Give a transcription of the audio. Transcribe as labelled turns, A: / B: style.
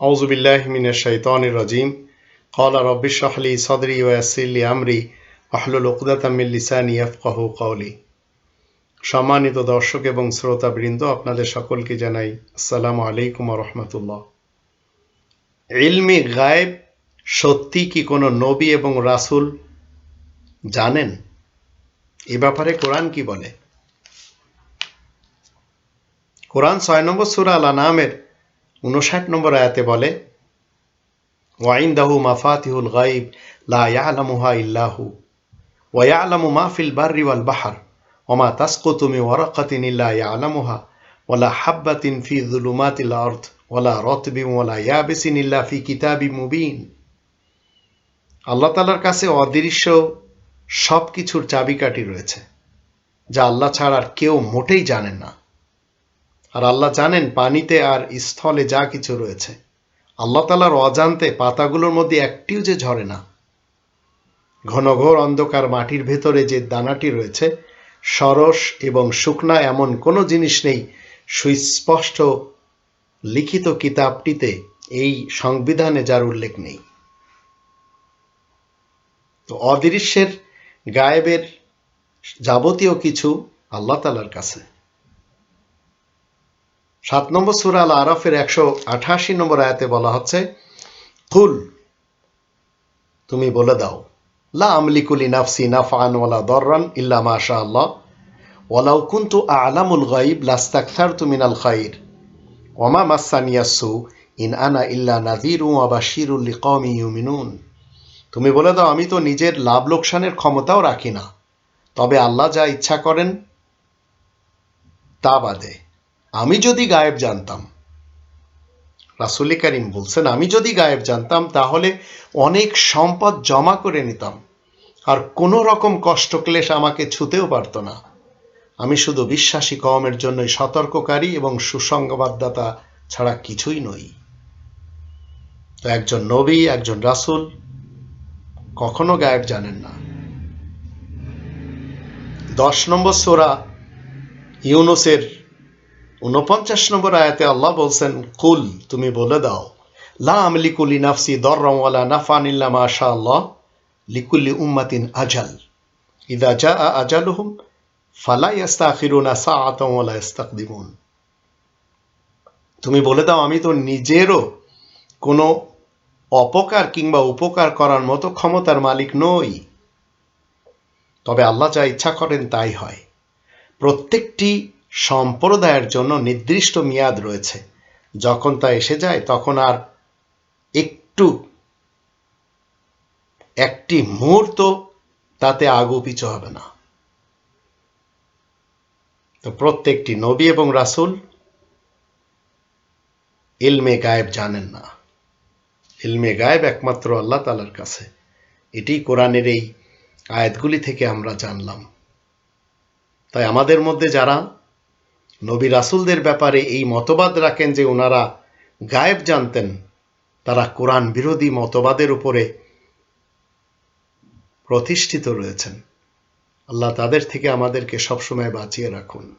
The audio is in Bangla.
A: আউজুবিল্লাহ আমরি সম্মানিত দর্শক এবং শ্রোতাবৃন্দ, আপনাদের সকলকে জানাই আসসালামু আলাইকুম রহমতুল্লাহ। ইলমি গায়েব সত্যি কি কোনো নবী এবং রাসুল জানেন? এ ব্যাপারে কোরআন কি বলে? কোরআন ছয় নম্বর সুরা আলা নামের উনষাট নম্বর আয়াতে বলে ওয়াইন ওয়াইন্দাহু মাফাতিহুল গাইব লা ইয়ালামুহা ইল্লাহু ওয়া ইয়ালামু মা ফিল বাররি ওয়াল বাহর ওমা তাসকুতু মিন ওয়ারাকাতিন ইল্লা ইয়ালামুহা ওয়ালা হাব্বাতিন ফি যুলুমাতিল আরদ ওয়ালা রাতবিন ওয়ালা ইয়াবিসিন ইল্লা ফি কিতাবিম মুবিন। আল্লাহ তাআলার কাছে অদৃশ্য সব কিছুর চাবিকাঠি রয়েছে, যা আল্লাহ ছাড়া আর কেউ মোটেই জানেন না। আর আল্লাহ জানেন পানিতে আর স্থলে যা কিছু রয়েছে। আল্লাহ তালার অজান্তে পাতাগুলোর মধ্যে একটিও যে ঝরে না। ঘনঘোর অন্ধকার মাটির ভেতরে যে দানাটি রয়েছে, সরস এবং শুকনা এমন কোনো জিনিস নেই, সুস্পষ্ট লিখিত কিতাবটিতে এই সংবিধানে যার উল্লেখ নেই। তো অদৃশ্যের গায়েবের যাবতীয় কিছু আল্লাহ তালার কাছে। সাত নম্বর সুরা আল আরাফের একশো আঠাশি নম্বর আয়াতে বলা হচ্ছে, কুল, তুমি বলে দাও, লা আমলিকুলি নাফসি নাফান ওয়ালা দররান ইল্লা মাশা আল্লাহ ওয়ালাউ কুনতু আলামুল গাইব লাস্তাকথারতু মিনাল খাইর ওমা মাসানিয়াসু ইন আনা ইল্লা নাযীরু ওয়া বাশীরুল লিকাওমি ইউমিনুন। তুমি বলে দাও, আমি তো নিজের লাভ লোকসানের ক্ষমতাও রাখি না, তবে আল্লাহ যা ইচ্ছা করেন, তা বাদে। আমি যদি গায়েব জানতাম, রাসুল করিম বলছেন, আমি যদি গায়েব জানতাম, তাহলে অনেক সম্পদ জমা করে নিতাম। আর কোনো রকম কষ্ট ক্লেশ আমাকে ছুতেও পারত না। আমি শুধু বিশ্বাসী কমের জন্যই সতর্ককারী এবং সুসংবাদদাতা ছাড়া কিছুই নই। তো একজন নবী, একজন রাসুল কখনো গায়েব জানেন না। দশ নম্বর সোরা ইউনুসের উনপঞ্চাশ নম্বর আয়াতে আল্লাহ বলছেন, কুল, তুমি বলে দাও নাফসি মাশা আল্লাহ লিকুল্লি উম্মাতিন আজাল। ইদা তুমি বলে দাও, আমি তো নিজেরও কোনো অপকার কিংবা উপকার করার মতো ক্ষমতার মালিক নই। তবে আল্লাহ যা ইচ্ছা করেন তাই হয়। প্রত্যেকটি সম্প্রদায়ের জন্য নির্দিষ্ট মেয়াদ রয়েছে। যখন তা এসে যায়, তখন আর একটু, একটি মুহূর্ত তাতে আগু পিছু হবে না। তো প্রত্যেকটি নবী এবং রাসুল ইলমে গায়েব জানেন না। ইলমে গায়েব একমাত্র আল্লাহ তালার কাছে। এটি কোরআনের এই আয়াতগুলি থেকে আমরা জানলাম। তাই আমাদের মধ্যে যারা নবী রাসুলদের ব্যাপারে এই মতবাদ রাখেন যে ওনারা গায়েব জানতেন। তারা কোরআন বিরোধী মতবাদের উপরে প্রতিষ্ঠিত রয়েছেন। আল্লাহ তাদের থেকে আমাদেরকে সবসময় বাঁচিয়ে রাখুন।